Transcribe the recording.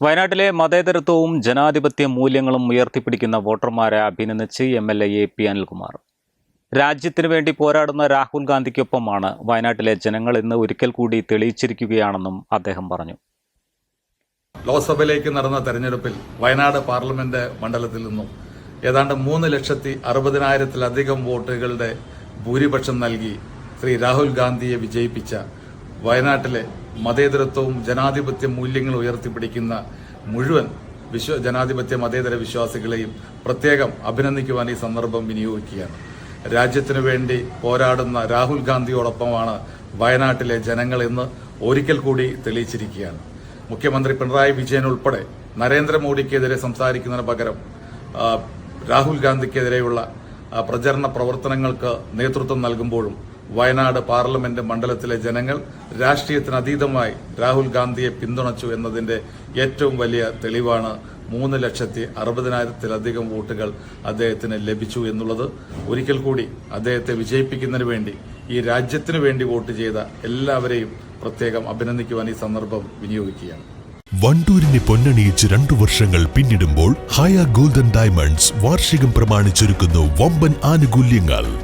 വയനാട്ടിലെ മതേതരത്വവും ജനാധിപത്യ മൂല്യങ്ങളും ഉയർത്തിപ്പിടിക്കുന്ന വോട്ടർമാരെ അഭിനന്ദിച്ച് M L A P Anilkumar. രാജ്യത്തിനു വേണ്ടി പോരാടുന്ന രാഹുൽ ഗാന്ധിക്കൊപ്പമാണ് വയനാട്ടിലെ ജനങ്ങൾ ഇന്ന് ഒരിക്കൽ കൂടി തെളിയിച്ചിരിക്കുകയാണെന്നും അദ്ദേഹം പറഞ്ഞു. ലോക്സഭയിലേക്ക് നടന്ന തെരഞ്ഞെടുപ്പിൽ വയനാട് പാർലമെന്റ് മണ്ഡലത്തിൽ നിന്നും ഏതാണ്ട് മൂന്ന് ലക്ഷത്തി അറുപതിനായിരത്തിലധികം വോട്ടുകളുടെ ഭൂരിപക്ഷം നൽകി ശ്രീ രാഹുൽ ഗാന്ധിയെ വിജയിപ്പിച്ച വയനാട്ടിലെ മതേതരത്വവും ജനാധിപത്യ മൂല്യങ്ങളും ഉയർത്തിപ്പിടിക്കുന്ന മുഴുവൻ വിശ്വ ജനാധിപത്യ മതേതര വിശ്വാസികളെയും പ്രത്യേകം അഭിനന്ദിക്കുവാൻ ഈ സന്ദർഭം വിനിയോഗിക്കുകയാണ്. രാജ്യത്തിനു വേണ്ടി പോരാടുന്ന രാഹുൽ ഗാന്ധിയോടൊപ്പമാണ് വയനാട്ടിലെ ജനങ്ങൾ ഇന്ന് ഒരിക്കൽ കൂടി തെളിയിച്ചിരിക്കുകയാണ്. മുഖ്യമന്ത്രി പിണറായി വിജയൻ ഉൾപ്പെടെ നരേന്ദ്രമോദിക്കെതിരെ സംസാരിക്കുന്നതിന് പകരം രാഹുൽ ഗാന്ധിക്കെതിരെയുള്ള പ്രചരണ പ്രവർത്തനങ്ങൾക്ക് നേതൃത്വം നൽകുമ്പോഴും വയനാട് പാർലമെന്റ് മണ്ഡലത്തിലെ ജനങ്ങൾ രാഷ്ട്രീയത്തിന് അതീതമായി രാഹുൽ ഗാന്ധിയെ പിന്തുണച്ചു എന്നതിന്റെ ഏറ്റവും വലിയ തെളിവാണ് മൂന്ന് ലക്ഷത്തി അറുപതിനായിരത്തിലധികം വോട്ടുകൾ അദ്ദേഹത്തിന് ലഭിച്ചു എന്നുള്ളത്. ഒരിക്കൽ കൂടി അദ്ദേഹത്തെ വിജയിപ്പിക്കുന്നതിന് വേണ്ടി ഈ രാജ്യത്തിനു വേണ്ടി വോട്ട് ചെയ്ത എല്ലാവരെയും പ്രത്യേകം അഭിനന്ദിക്കുവാൻ ഈ സന്ദർഭം വിനിയോഗിക്കുകയാണ്. വണ്ടൂരിനെ പൊന്നണിയിച്ച് രണ്ടു വർഷങ്ങൾ പിന്നിടുമ്പോൾ ഹയ ഗോൾഡൻ ഡയമണ്ട്സ് വാർഷികം പ്രമാണിച്ചൊരുക്കുന്നു വമ്പൻ ആനുകൂല്യങ്ങൾ.